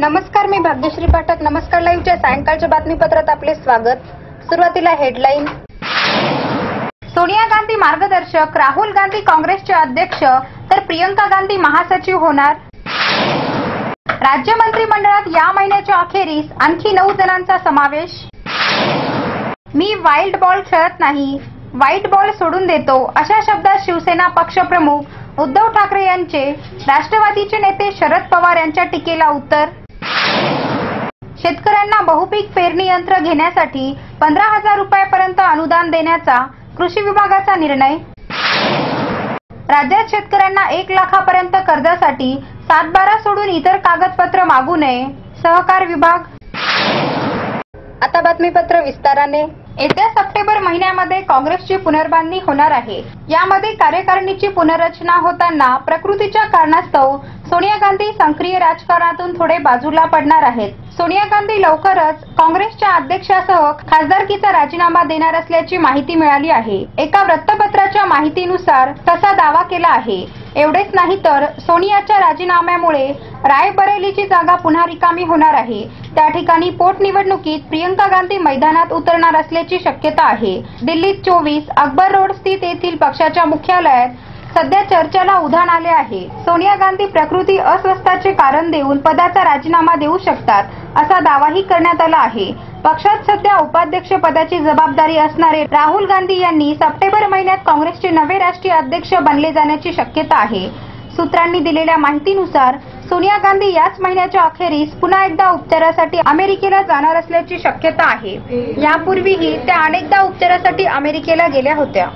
नमस्कार मी भाग्यश्री पाठक. नमस्कार लाईव्हच्या सायंकाळच्या बातमीपत्रात आपले स्वागत. सुरुवातीला हेडलाईन. सोनिया गांधी मार्गदर्शक राहुल गांधी काँग्रेसचे अध्यक्ष तर प्रियंका गांधी महासचिव होणार. राज्य मंत्रिमंडळात या महिन्याच्या अखेरीस आणखी नऊ जणांचा समावेश. मी वाईल्ड बॉल खेळत नाही. व्हाईट बॉल सोडून देतो अशा शब्दात शिवसेना पक्षप्रमुख उद्धव ठाकरे यांचे राष्ट्रवादीचे नेते शरद पवार यांच्या टीकेला उत्तर. शेतकऱ्यांना बहुपीक पेरणी यंत्र घेण्यासाठी पंधरा हजार रुपयापर्यंत अनुदान देण्याचा कृषी विभागाचा निर्णय. राज्यात शेतकऱ्यांना एक लाखापर्यंत कर्जासाठी सातबारा सोडून इतर कागदपत्र मागू नये सहकार विभाग आता बातमीपत्र विस्ताराने. येत्या सप्टेंबर महिन्यामध्ये काँग्रेसची पुनर्बांधणी होणार आहे. यामध्ये कार्यकारिणीची पुनर्रचना होताना प्रकृतीच्या कारणास्तव सोनिया गांधी सक्रिय राजकारणातून थोडे बाजूला पडणार आहेत. सोनिया गांधी लवकरच काँग्रेसच्या अध्यक्षासह खासदारकीचा राजीनामा देणार असल्याची माहिती मिळाली आहे. एका वृत्तपत्राच्या माहितीनुसार तसा दावा केला आहे. एवढेच नाही तर सोनियाच्या राजीनाम्यामुळे रायबरेलीची जागा पुन्हा रिकामी होणार आहे. त्या ठिकाणी पोटनिवडणुकीत प्रियंका गांधी मैदानात उतरणार असल्याची शक्यता आहे. दिल्लीत चोवीस अकबर रोड स्थित येथील पक्षाच्या मुख्यालयात सध्या चर्चेला उधाण आले आहे. सोनिया गांधी प्रकृती अस्वस्थाचे कारण देऊन पदाचा राजीनामा देऊ शकतात असा दावाही करण्यात आला आहे. पक्षात सध्या उपाध्यक्ष पदाची जबाबदारी असणारे राहुल गांधी यांनी सप्टेंबर महिन्यात काँग्रेसचे नवे राष्ट्रीय अध्यक्ष बनले जाण्याची शक्यता आहे. सूत्रांनी दिलेल्या माहितीनुसार सोनिया गांधी याच महिन्याच्या अखेरीस पुन्हा एकदा उपचारासाठी अमेरिकेला जाणार असल्याची शक्यता आहे. यापूर्वीही त्या अनेकदा उपचारासाठी अमेरिकेला गेल्या होत्या.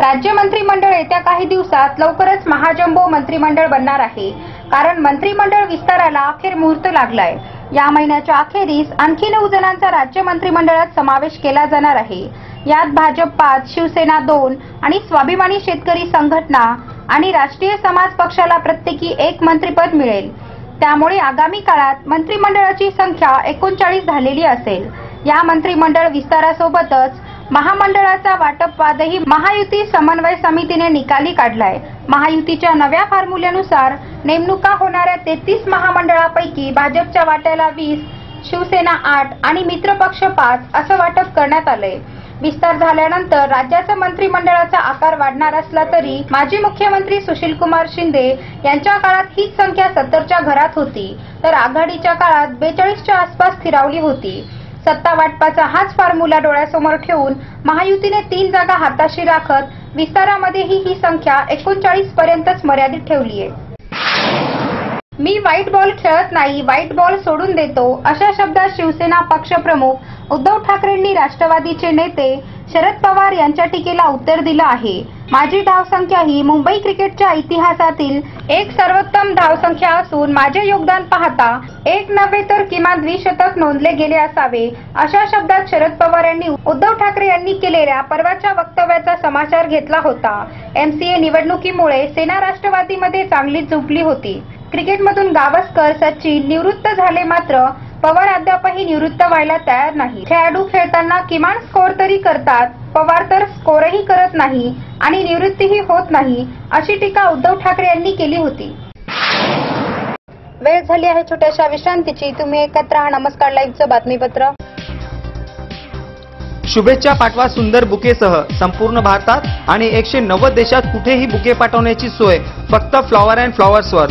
राज्य मंत्रिमंडळ येत्या काही दिवसात लवकरच महाजंबो मंत्रिमंडळ बनणार आहे. कारण मंत्रिमंडळ विस्ताराला अखेर मुहूर्त लागलाय. या महिन्याच्या अखेरीस आणखी नऊ जणांचा राज्य मंत्रिमंडळात समावेश केला जाणार आहे. यात भाजप पाच शिवसेना दोन आणि स्वाभिमानी शेतकरी संघटना आणि राष्ट्रीय समाज पक्षाला प्रत्येकी एक मंत्रीपद मिळेल. त्यामुळे आगामी काळात मंत्रिमंडळाची संख्या एकोणचाळीस झालेली असेल. या मंत्रिमंडळ विस्तारासोबतच महामंडळाचा वाटपवादही महायुती समन्वय समितीने निकाली काढलाय. महायुतीच्या नव्या फॉर्म्युल्यानुसार नेमणुका होणाऱ्या तेहतीस महामंडळापैकी भाजपच्या वाट्याला वीस शिवसेना आठ आणि मित्रपक्ष पाच असं वाटप करण्यात आलंय. विस्तार झाल्यानंतर राज्याचा मंत्रिमंडळाचा आकार वाढणार असला तरी माजी मुख्यमंत्री सुशीलकुमार शिंदे यांच्या काळात हीच संख्या सत्तरच्या घरात होती. तर आघाडीच्या काळात बेचाळीसच्या आसपास स्थिरावली होती. सत्ता वाटपाचा हाच फॉर्म्युला डोळ्यासमोर ठेवून महायुतीने तीन जागा हाताशी राखत विस्तारामध्येही ही संख्या एकोणचाळीस पर्यंतच मर्यादित ठेवली आहे मी व्हाईट बॉल खेळत नाही व्हाईट बॉल सोडून देतो अशा शब्दात शिवसेना पक्षप्रमुख उद्धव ठाकरेंनी राष्ट्रवादीचे नेते शरद पवार यांच्या टीकेला उत्तर दिलं आहे. माझी धावसंख्या ही मुंबई क्रिकेटच्या इतिहासातील एक सर्वोत्तम धावसंख्या असून माझे योगदान पाहता एक नव्हे तर किमान द्विशतक नोंदले गेले असावे अशा शब्दात शरद पवार यांनी उद्धव ठाकरे यांनी केलेल्या परवाच्या वक्तव्याचा समाचार घेतला होता. एमसीए निवडणुकीमुळे सेना राष्ट्रवादीमध्ये चांगलीच झुकली होती. क्रिकेटमधून गावस्कर सचिन निवृत्त झाले मात्र पवार अद्यापही निवृत्त व्हायला तयार नाही. खेळाडू खेळताना किमान स्कोर तरी करतात पवार तर स्कोरही करत नाही आणि निवृत्तीही होत नाही अशी टीका उद्धव ठाकरे यांनी केली होती. वेळ झाली आहे छोट्याशा विश्रांतीची. तुम्ही एकत्र हा नमस्कार. लाईव्हचं बातमीपत्र. शुभेच्छा पाठवा सुंदर बुकेसह. संपूर्ण भारतात आणि एकशे नव्वद देशात कुठेही बुके पाठवण्याची सोय. फक्त फ्लॉवर अँड फ्लॉवर्सवर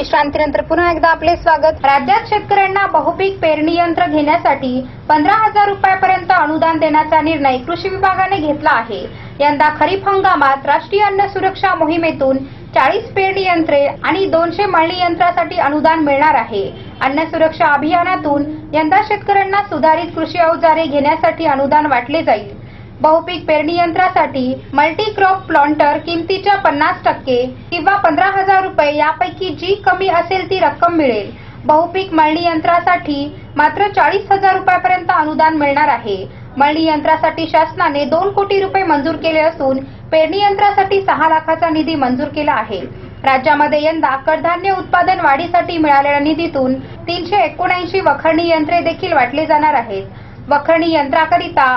विश्रांतीनंतर पुन्हा एकदा आपले स्वागत. राज्यात शेतकऱ्यांना बहुपीक पेरणी यंत्र घेण्यासाठी पंधरा हजार रुपयापर्यंत अनुदान देण्याचा निर्णय कृषी विभागाने घेतला आहे. यंदा खरीप हंगामात राष्ट्रीय अन्न सुरक्षा मोहिमेतून चाळीस पेरणी यंत्रे आणि दोनशे मळणी यंत्रासाठी अनुदान मिळणार आहे. अन्न सुरक्षा अभियानातून यंदा शेतकऱ्यांना सुधारित कृषी अवजारे घेण्यासाठी अनुदान वाटले जाईल. बहुपीक पेरणी यंत्रासाठी मल्टी क्रॉप प्लॉन्टर किमतीच्या पन्नास टक्के किंवा पंधरा हजार रुपये यापैकी जी कमी असेल ती रक्कम मिळेल. बहुपीक मळणी यंत्रासाठी मात्र चाळीस हजार रुपयापर्यंत अनुदान मिळणार आहे. मळणी यंत्रासाठी शासनाने दोन कोटी रुपये मंजूर केले असून पेरणी यंत्रासाठी सहा लाखाचा निधी मंजूर केला आहे. राज्यामध्ये यंदा कडधान्य उत्पादन वाढीसाठी मिळालेल्या निधीतून तीनशे एकोणऐंशी वखरणी यंत्रे देखील वाटली जाणार आहेत. वखरणी यंत्राकरिता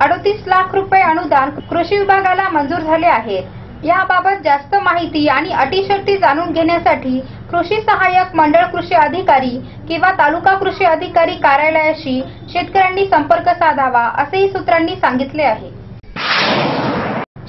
अडतीस लाख रुपये अनुदान कृषी विभागाला मंजूर झाले आहेत याबाबत जास्त माहिती आणि अटीशर्ती जाणून घेण्यासाठी कृषी सहाय्यक मंडळ कृषी अधिकारी किंवा तालुका कृषी अधिकारी कार्यालयाशी शेतकऱ्यांनी संपर्क साधावा असेही सूत्रांनी सांगितले आहे.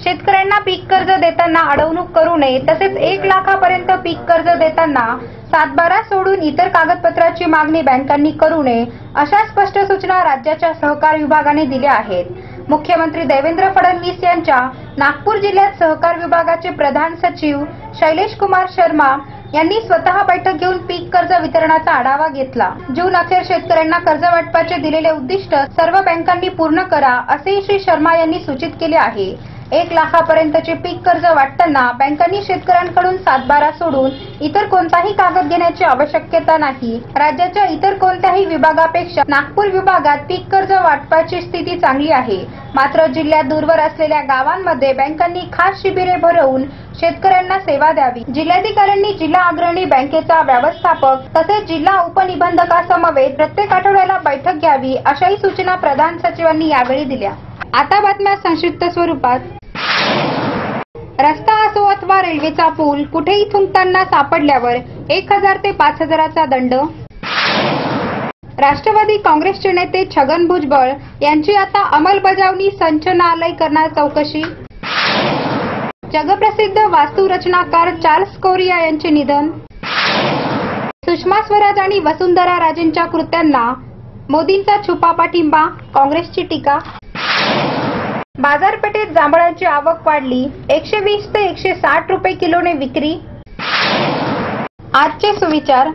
शेतकऱ्यांना पीक कर्ज देताना अडवणूक करू नये तसेच एक लाखापर्यंत पीक कर्ज देताना सातबारा सोडून इतर कागदपत्राची मागणी बँकांनी करू नये अशा स्पष्ट सूचना राज्याच्या सहकार विभागाने दिल्या आहेत. मुख्यमंत्री देवेंद्र फडणवीस यांच्या नागपूर जिल्ह्यात सहकार विभागाचे प्रधान सचिव शैलेश कुमार शर्मा यांनी स्वतः बैठक घेऊन पीक कर्ज वितरणाचा आढावा घेतला. जून अखेर शेतकऱ्यांना कर्ज वाटपाचे दिलेले उद्दिष्ट सर्व बँकांनी पूर्ण करा असेही श्री शर्मा यांनी सूचित केले आहे. एक लाखापर्यंतचे पीक कर्ज वाटताना बँकांनी शेतकऱ्यांकडून सातबारा सोडून इतर कोणताही कागद घेण्याची आवश्यकता नाही. राज्याच्या इतर कोणत्याही विभागापेक्षा नागपूर विभागात पीक कर्ज वाटपाची स्थिती चांगली आहे. मात्र जिल्ह्यात दूरवर असलेल्या गावांमध्ये बँकांनी खास शिबिरे भरवून शेतकऱ्यांना सेवा द्यावी. जिल्हाधिकाऱ्यांनी जिल्हा अग्रणी बँकेचा व्यवस्थापक तसेच जिल्हा उपनिबंधकासमवेत प्रत्येक आठवड्याला बैठक घ्यावी अशाही सूचना प्रधान सचिवांनी यावेळी दिल्या. आता बातम्या संक्षिप्त स्वरूपात. रस्ता असो अथवा रेल्वेचा पूल कुठेही थुंकताना सापडल्यावर एक हजार ते पाच हजाराचा दंड? राष्ट्रवादी काँग्रेसचे नेते छगन भुजबळ यांची आता अंमलबजावणी संचनालय करणार चौकशी? जगप्रसिद्ध वास्तुरचनाकार चार्ल्स कोरिया यांचे निधन? सुषमा स्वराज आणि वसुंधरा राजेंच्या कृत्यांना मोदींचा छुपा पाठिंबा काँग्रेसची टीका? बाजारपेठेत जांभळाची आवक वाढली. एकशे वीस ते एकशे साठ रुपये किलोने विक्री. आजचे सुविचार.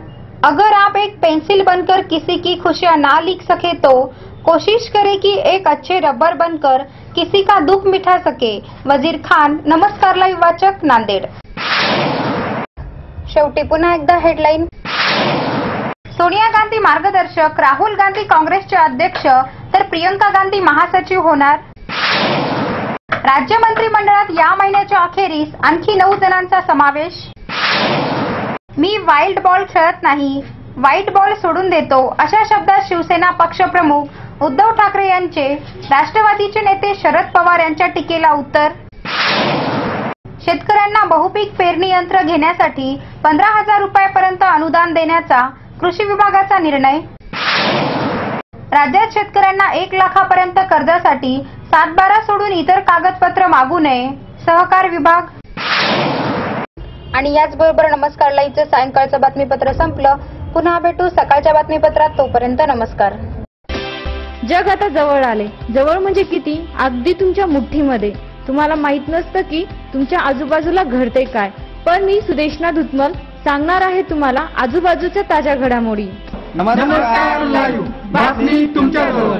अगर आप एक पेंसिल बनकर किसी की खुशियां ना लिख सके तो कोशिश करे कि एक अच्छे रबर बनकर किसी का दुख मिठा सके. वजीर खान नमस्कार लाईव्ह वाचक नांदेड. शेवटी पुन्हा एकदा हेडलाईन सोनिया गांधी मार्गदर्शक राहुल गांधी काँग्रेसचे अध्यक्ष तर प्रियंका गांधी महासचिव होणार. राज्य मंत्रिमंडळात या महिन्याच्या अखेरीस आणखी नऊ जणांचा समावेश. मी वाईल्ड बॉल खेळत नाही. व्हाईट बॉल सोडून देतो अशा शब्दात शिवसेना पक्षप्रमुख उद्धव ठाकरे यांचे राष्ट्रवादीचे नेते शरद पवार यांच्या टीकेला उत्तर. शेतकऱ्यांना बहुपीक पेरणी यंत्र घेण्यासाठी पंधरा हजार रुपयापर्यंत अनुदान देण्याचा कृषी विभागाचा निर्णय. राज्यात शेतकऱ्यांना एक लाखापर्यंत कर्जासाठी सातबारा सोडून इतर कागदपत्र मागू नये. सहकार विभाग. आणि याचबरोबर नमस्कार लाईव्हचं सायंकाळचं बातमीपत्र संपलं. पुन्हा भेटू सकाळच्या बातमीपत्रात. तोपर्यंत नमस्कार. जग आता जवळ आले. जवळ म्हणजे किती? अगदी तुमच्या मुठ्ठीमध्ये. तुम्हाला माहीत नसतं की तुमच्या आजूबाजूला घडते काय. पण मी सुदेशना धुतमल सांगणार आहे तुम्हाला आजूबाजूच्या ताज्या घडामोडी. नमस्कार लाईव्ह. बातमी तुमच्याजवळ.